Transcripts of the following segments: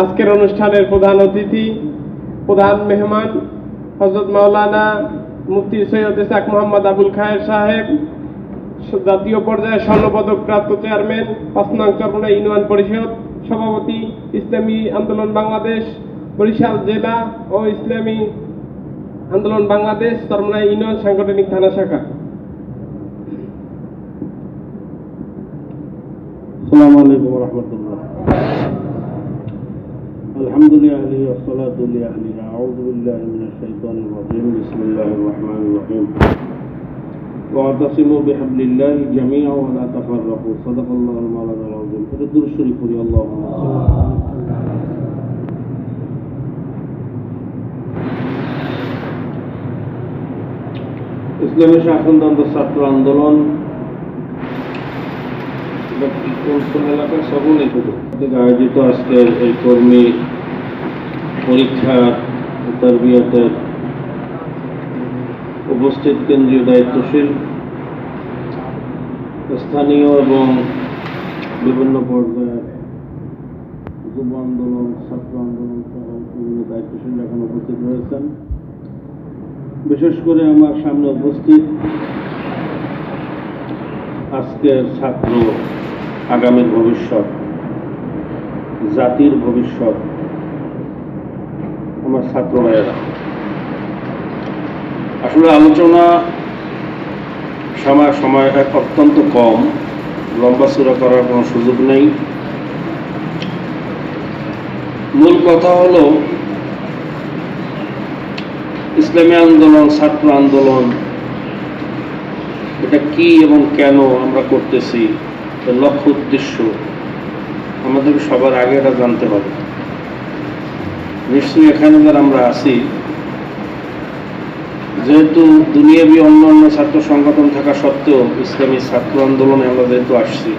আজকের অনুষ্ঠানের প্রধান অতিথি, প্রধান মেহমান হজরত মাওলানা মুফতি সৈয়দ ইসাক মোহাম্মদ আবুল খায়ের সাহেব, জাতীয় পর্যায়ে স্বর্ণপদক প্রাপ্ত চেয়ারম্যান, পাঁচ নং ইউনিয়ন পরিষদ সভাপতি, ইসলামী আন্দোলন বাংলাদেশ, বরিশাল জেলা ও ইসলামী আন্দোলন বাংলাদেশ চরমোনা ইউনিয়ন সাংগঠনিক থানা শাখা। আসসালামু আলাইকুম রহমতুল্লাহ। الحمد لله والصلاة لأهلها أعوذ بالله من الشيطان الرجيم بسم الله الرحمن الرحيم واعتصموا بحبل الله جميعا ولا تفرقوا صدق الله المولانا العظيم فردوا الشريف لي اللهم صل ইসলামী শাসনতন্ত্র ছাত্র আন্দোলন এটা কি কোন কোন এলাকার সকল থেকে আয়োজিত আজকের এই কর্মী পরীক্ষা তরবিয়তের উপস্থিত কেন্দ্রীয় দায়িত্বশীল, স্থানীয় এবং বিভিন্ন পর্যায়ের যুব আন্দোলন, ছাত্র আন্দোলন সহ বিভিন্ন দায়িত্বশীল এখন উপস্থিত রয়েছেন। বিশেষ করে আমার সামনে উপস্থিত আজকের ছাত্র আগামীর ভবিষ্যৎ, জাতির ভবিষ্যৎ আমার ছাত্র ভাইয়েরা আসলে আলোচনা সময় সময় এক অত্যন্ত কম। লম্বা চূড়া করার কোনো সুযোগ নেই। মূল কথা হলো, ইসলামী আন্দোলন, ছাত্র আন্দোলন, এটা কি এবং কেন আমরা করতেছি লক্ষ্য উদ্দেশ্য আমাদেরকে সবার আগে এটা জানতে হবে। নিশ্চয়ই এখানে যারা আমরা আছি, যেহেতু দুনিয়াবি অন্য অন্য ছাত্র সংগঠন থাকা সত্ত্বেও ইসলামী ছাত্র আন্দোলনে আমরা যেহেতু আসছি,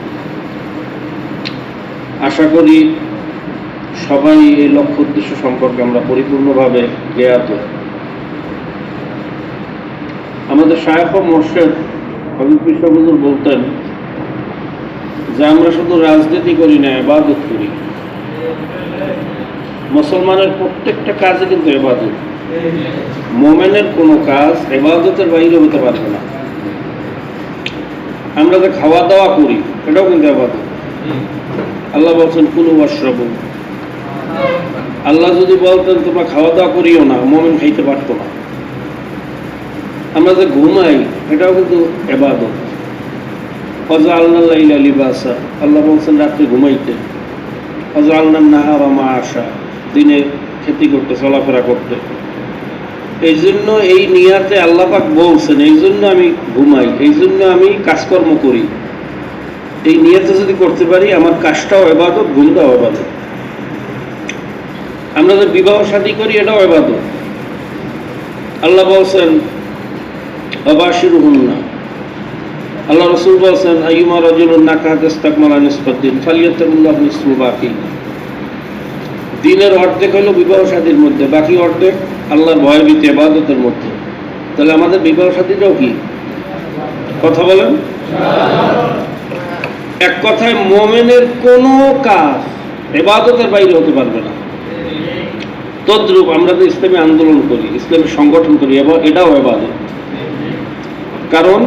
আশা করি সবাই এই লক্ষ্য উদ্দেশ্য সম্পর্কে আমরা পরিপূর্ণভাবে জ্ঞাত। আমাদের শায়খ মোর্শেদ হবিব বিশ্ববুজুর বলতেন যে আমরা শুধু রাজনীতি করি না, এবাদত করি। মুসলমানের প্রত্যেকটা কাজে কিন্তু এবাদত। মোমেনের কোনো কাজ এবাদতের বাইরে হতে পারবে না। আমরা যে খাওয়া দাওয়া করি, এটাও কিন্তু এবাদত। আল্লাহ বলছেন কোনো বর্ষব আল্লাহ যদি বলতেন, তোমরা খাওয়া দাওয়া করিও না, মোমেন খাইতে পারতো না। আমরা যে ঘুমাই, এটাও কিন্তু এবাদত। হজর আল্লাহ লিবাসা। আল্লাহ বলছেন, রাত্রে ঘুমাইতে। হজর আল্লাহ নাহার মা আশা। দিনে খেতি করতে, চলাফেরা করতে। এই জন্য এই নিয়াতে আল্লাপাক বলছেন এই জন্য আমি ঘুমাই এই জন্য আমি কাজকর্ম করি। এই নিয়াতে যদি করতে পারি, আমার কাজটাও এবাদত, ঘুমটাও এবাদত। আমরা যে বিবাহ শাদী করি, এটাও এবাদত। আল্লাহ বলছেন অবাসির না আল্লাহ রসুল বলছেন আইমা রজুল নাকাহাত ইস্তাকমালা নিসফদ্দিন ফালিয়াতুল্লাহ নিসফু বাকি দিনের অর্ধেক হলো বিবাহ শাদীর মধ্যে, বাকি অর্ধেক আল্লাহর ভয়ভীতি এবাদতের মধ্যে। তাহলে আমাদের বিবাহ শাদীটাও কি? কথা বলেন। এক কথায় মোমেনের কোনো কাজ এবাদতের বাইরে হতে পারবে না। তদ্রূপ আমরা যে ইসলামী আন্দোলন করি, ইসলামী সংগঠন করি এবং এটাও এবাদত কারণ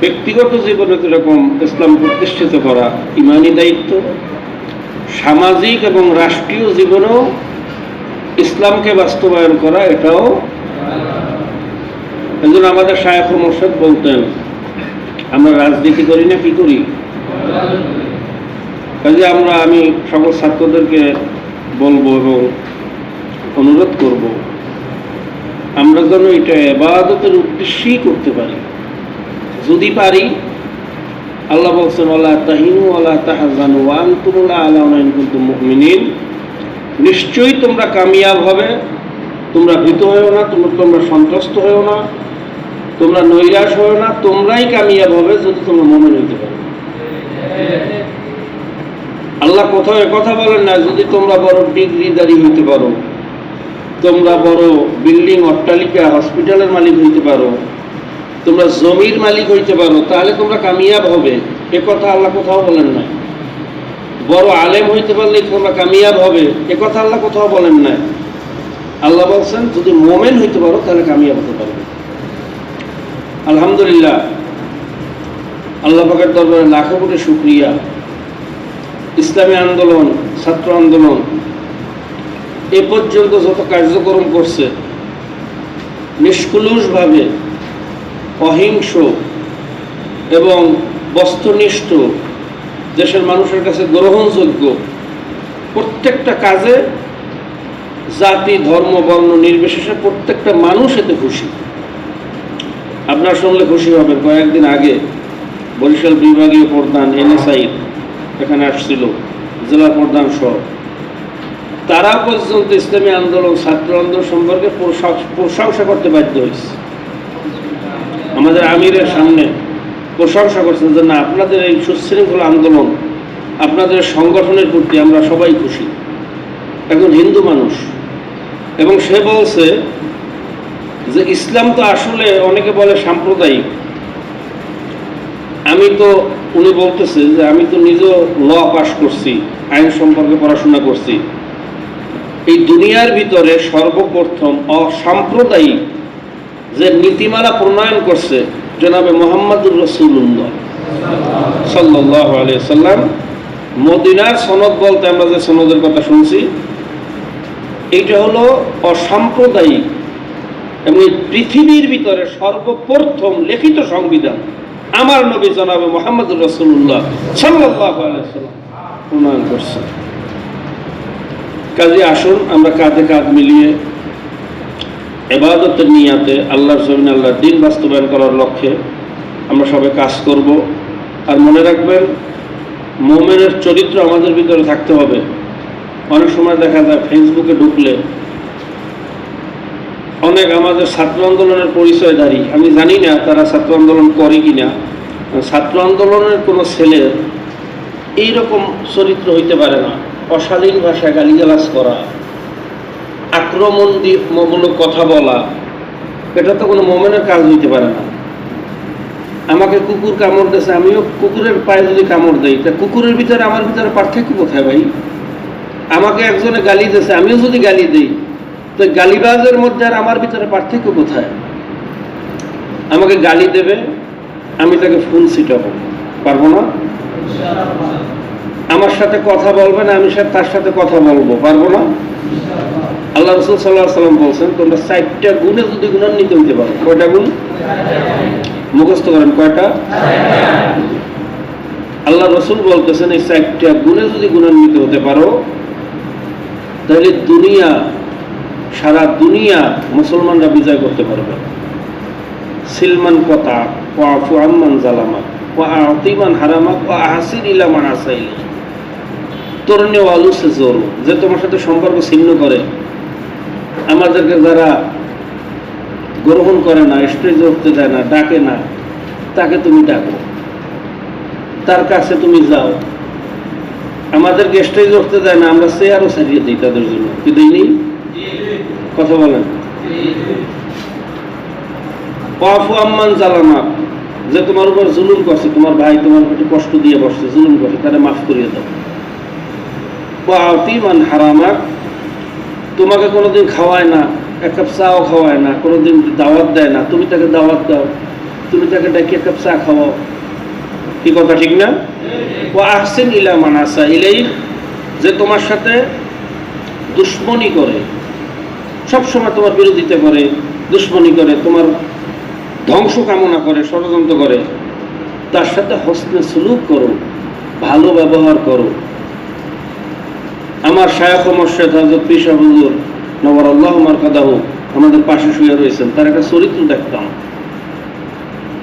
ব্যক্তিগত জীবনে যেরকম ইসলাম প্রতিষ্ঠিত করা, ইমানি দায়িত্ব সামাজিক এবং রাষ্ট্রীয় জীবনেও ইসলামকে বাস্তবায়ন করা এটাও একজন আমাদের শায়খ মোর্শেদ বলতেন, আমরা রাজনীতি করি না, কি করি? কাজে আমরা, আমি সকল ছাত্রদেরকে বলব এবং অনুরোধ করব, আমরা যেন এটা এবাদতের উদ্দেশ্যেই করতে পারি। যদি পারি আল্লাহ বলছেন আল্লাহ তাহিনু আল্লাহ তাহাজানু ওয়ান তুমুল্লাহ আল্লাহ কিন্তু নিশ্চয়ই তোমরা কামিয়াব হবে, তোমরা ভীত হয়েও না, তোমরা তোমরা সন্ত্রস্ত হয়েও না, তোমরা নৈরাশ হয়েও না, তোমরাই কামিয়াব হবে যদি তোমরা মনে হইতে পারো। আল্লাহ কোথাও কথা বলেন না, যদি তোমরা বড় ডিগ্রিদারি হইতে পারো, তোমরা বড় বিল্ডিং, অট্টালিকা, হসপিটালের মালিক হইতে পারো তোমরা জমির মালিক হইতে পারো, তাহলে তোমরা কামিয়াব হবে। এ কথা আল্লাহ কোথাও বলেন না বড় আলেম হইতে পারলে তোমরা কামিয়াব হবে। এ কথা আল্লাহ কোথাও বলেন না আল্লাহ বলছেন, যদি মোমেন হইতে পারো, তাহলে কামিয়াব হতে পারবে আলহামদুলিল্লাহ, আল্লাহ পাকের দরবারে লাখো কোটি শুক্রিয়া। ইসলামী আন্দোলন, ছাত্র আন্দোলন, এ পর্যন্ত যত কার্যক্রম করছে, নিষ্কুলুষভাবে অহিংস এবং বস্তুনিষ্ঠ দেশের মানুষের কাছে গ্রহণযোগ্য প্রত্যেকটা কাজে জাতি, ধর্ম, বর্ণ নির্বিশেষে প্রত্যেকটা মানুষ এতে খুশি। আপনার শুনলে খুশি হবেন, কয়েকদিন আগে বরিশাল বিভাগীয় প্রধান এনএসআই এখানে আসছিল, জেলা প্রধান সহ। তারা পর্যন্ত ইসলামী আন্দোলন, ছাত্র আন্দোলন সম্পর্কে প্রশংসা করতে বাধ্য হয়েছে। আমাদের আমিরের সামনে প্রশংসা করছেন যে না, আপনাদের এই সুশৃঙ্খল আন্দোলন, আপনাদের সংগঠনের প্রতি আমরা সবাই খুশি। একজন হিন্দু মানুষ। এবং সে বলছে যে, ইসলাম তো আসলে অনেকে বলে সাম্প্রদায়িক। আমি তো, উনি বলতেছে যে, আমি তো নিজেও ল পাশ করছি, আইন সম্পর্কে পড়াশোনা করছি। এই দুনিয়ার ভিতরে সর্বপ্রথম অসাম্প্রদায়িক যে নীতিমালা প্রণয়ন করছে জনাবে মোহাম্মদুর রসুল্লাহ সাল্লাম মদিনার সনদ বলতে আমরা যে সনদের কথা শুনছি, এইটা হলো অসাম্প্রদায়িক এবং পৃথিবীর ভিতরে সর্বপ্রথম লিখিত সংবিধান আমার নবী জনাবে মোহাম্মদ রসুল্লাহ সাল্লাহ প্রণয়ন করছে। কাজে আসুন, আমরা কাঁধে কাঁধ মিলিয়ে এবাদতের নিয়াতে আল্লাহর জমিন আল্লাহর দিন বাস্তবায়ন করার লক্ষ্যে আমরা সবাই কাজ করব। আর মনে রাখবেন, মোমেনের চরিত্র আমাদের ভিতরে থাকতে হবে। অনেক সময় দেখা যায়, ফেসবুকে ঢুকলে অনেক আমাদের ছাত্র আন্দোলনের পরিচয় দাঁড়িয়ে আমি জানি না তারা ছাত্র আন্দোলন করে কি না ছাত্র আন্দোলনের কোনো ছেলের এইরকম চরিত্র হইতে পারে না। অশালীন ভাষায় গালিগালাজ করা আক্রমণ দিয়ে- মূলক কথা বলা, এটা তো কোনো মোমেনের কাজ হইতে পারে না। আমাকে কুকুর কামড় দিয়েছে, আমিও কুকুরের পায়ে যদি কামড় দেই, তা কুকুরের ভিতরে আমার ভিতরে পার্থক্য কোথায় ভাই? আমাকে একজনে গালি দিয়েছে, আমিও যদি গালি দিই, তো গালিবাজের মধ্যে আর আমার ভিতরে পার্থক্য কোথায়? আমাকে গালি দেবে, আমি তাকে ফোন ছিটাবো। পারব না? আমার সাথে কথা বলবে না, আমি তার সাথে কথা বলব। পারব না? আল্লাহ রসুল সাল্লাহ সাল্লাম বলছেন, তোমরা চারটা গুণে যদি গুণান্বিত হইতে পারো, কয়টা গুণ? মুখস্থ করেন, কয়টা? আল্লাহ রসুল বলতেছেন, এই চারটা গুণে যদি গুণান্বিত হতে পারো, তাহলে দুনিয়া, সারা দুনিয়া মুসলমানরা বিজয় করতে পারবে। সিলমান কথা ওয়াফু আম্মান জালামা ওয়া আতিমান হারামা ওয়া আহসিন ইলা মান আসাইলি তরুণী ওয়ালু সে জোর, যে তোমার সাথে সম্পর্ক ছিন্ন করে আমাদেরকে যারা গ্রহণ করে না, স্টেজে উঠতে দেয় না, ডাকে না, তাকে তুমি ডাকো। তার কাছে তুমি যাও। আমাদেরকে স্টেজে উঠতে দেয় না, আমরা চেয়ারও সারিয়ে দিই তাদের জন্য। কি দিইনি কথা বলেন। ওয়াফু আম্মান জালামা যে তোমার উপর জুলুম করছে, তোমার ভাই তোমার প্রতি কষ্ট দিয়ে বসছে, জুলুম করছে, তারা মাফ করিয়ে দাও। ওয়াতিমান হারামাক তোমাকে কোনোদিন খাওয়ায় না, এক কাপ চাও খাওয়ায় না, কোনোদিন দাওয়াত দেয় না, তুমি তাকে দাওয়াত দাও, তুমি তাকে ডাকি এক কাপ চা খাওয়াও। কি কথা, ঠিক না? ও আহসেন ইলা মানাসা ইলাই যে তোমার সাথে দুশ্মনী করে, সবসময় তোমার বিরোধিতা করে, দুশ্মনী করে, তোমার ধ্বংস কামনা করে, ষড়যন্ত্র করে, তার সাথে হস্তে সুলুক করো, ভালো ব্যবহার করো। আমার শায়খ মর্শেদ হজরত পিসা হুজুর নবর আল্লাহ মারকাদাহ আমাদের পাশে শুয়ে রয়েছেন। তার একটা চরিত্র দেখতাম।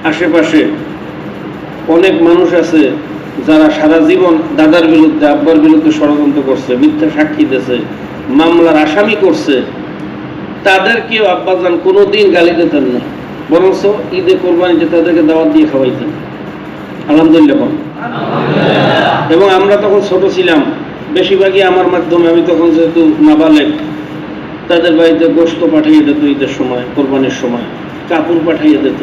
আশেপাশে অনেক মানুষ আছে যারা সারা জীবন দাদার বিরুদ্ধে, আব্বার বিরুদ্ধে ষড়যন্ত্র করছে, মিথ্যা সাক্ষী দিয়েছে, মামলার আসামি করছে। তাদেরকেও আব্বাজান কোনো দিন গালি দিতেন না। বরঞ্চ ঈদে কোরবানিতে তাদেরকে দাওয়াত দিয়ে খাওয়াইতেন। আলহামদুলিল্লাহ। এবং আমরা তখন ছোট ছিলাম। বেশিরভাগই আমার মাধ্যমে, আমি তখন যেহেতু নাবালেক, তাদের বাড়িতে গোস্ত পাঠিয়ে দিত ঈদের সময়, কোরবানির সময়, কাপড় পাঠিয়ে দিত।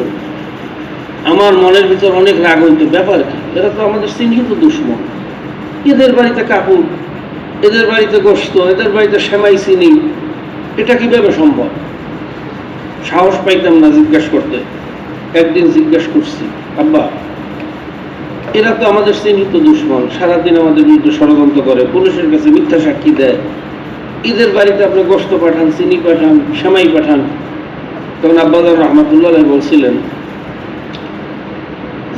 আমার মনের ভিতর অনেক রাগ হইতো, ব্যাপার কি? এরা তো আমাদের চিহ্নিত দুশ্মন। এদের বাড়িতে কাপড়, এদের বাড়িতে গোস্ত এদের বাড়িতে সেমাই চিনি, এটা কীভাবে সম্ভব? সাহস পাইতাম না জিজ্ঞাসা করতে। একদিন জিজ্ঞাসা করছি, আব্বা এরা তো আমাদের চিহ্নিত দুশ্মন, সারাদিন আমাদের বিরুদ্ধে ষড়যন্ত্র করে পুলিশের কাছে মিথ্যা সাক্ষী দেয়। ঈদের বাড়িতে আপনি গোস্ত পাঠান, চিনি পাঠান, সেমাই পাঠান। তখন আব্বাদার রহমাতুল্লাহ বলছিলেন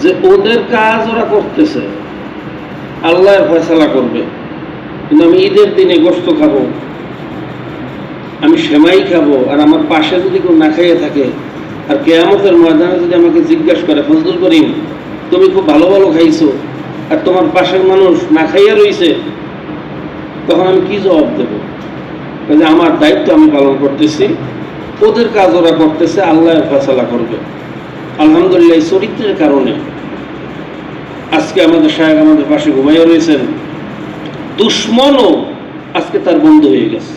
যে, ওদের কাজ ওরা করতেছে। আল্লাহর ফয়সালা করবে। কিন্তু আমি ঈদের দিনে গোস্ত খাব, আমি সেমাই খাব, আর আমার পাশে যদি কেউ না খাইয়ে থাকে, আর কেয়ামতের ময়দানে যদি আমাকে জিজ্ঞাসা করে, ফজলুল করিম তুমি খুব ভালো ভালো খাইছো আর তোমার পাশের মানুষ না খাইয়া রইছে, তখন আমি কি জবাব দেব? যে আমার দায়িত্ব আমি পালন করতেছি, ওদের কাজ ওরা করতেছে আল্লাহর ফয়সালা করবে। আলহামদুলিল্লাহ চরিত্রের কারণে আজকে আমাদের সাহেব আমাদের পাশে ঘুমাইয়া রয়েছেন দুশ্মনও আজকে তার বন্ধু হয়ে গেছে।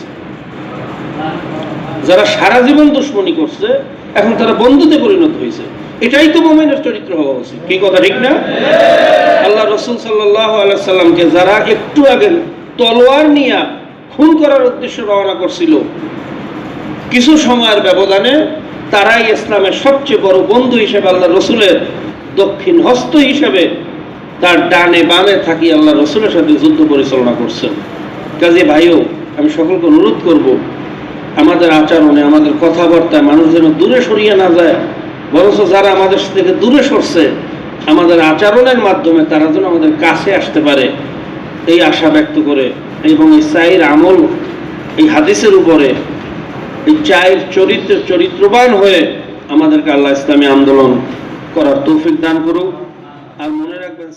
যারা সারা জীবন দুশ্মনী করছে, এখন তারা বন্ধুতে পরিণত হয়েছে। এটাই তো মোমেনের চরিত্র হওয়া উচিত। কি কথা, ঠিক না? আল্লাহ রসুল সাল্লাহ যারা একটু আগে তলোয়ার নিয়ে খুন করার উদ্দেশ্যে রওনা করছিল, কিছু সময়ের ব্যবধানে তারাই ইসলামের সবচেয়ে বড় বন্ধু হিসেবে আল্লাহ রসুলের দক্ষিণ হস্ত হিসেবে তার ডানে বামে থাকি আল্লাহ রসুলের সাথে যুদ্ধ পরিচালনা করছেন। কাজে ভাইও, আমি সকলকে অনুরোধ করব, আমাদের আচরণে, আমাদের কথাবার্তায় মানুষ যেন দূরে সরিয়ে না যায় বরঞ্চ যারা আমাদের থেকে দূরে সরছে, আমাদের আচরণের মাধ্যমে তারা যেন আমাদের কাছে আসতে পারে। এই আশা ব্যক্ত করে এবং এই চায়ের আমল, এই হাদিসের উপরে, এই চায়ের চরিত্র চরিত্রবান হয়ে আমাদেরকে আল্লাহ ইসলামী আন্দোলন করার তৌফিক দান করুক আর মনে রাখবেন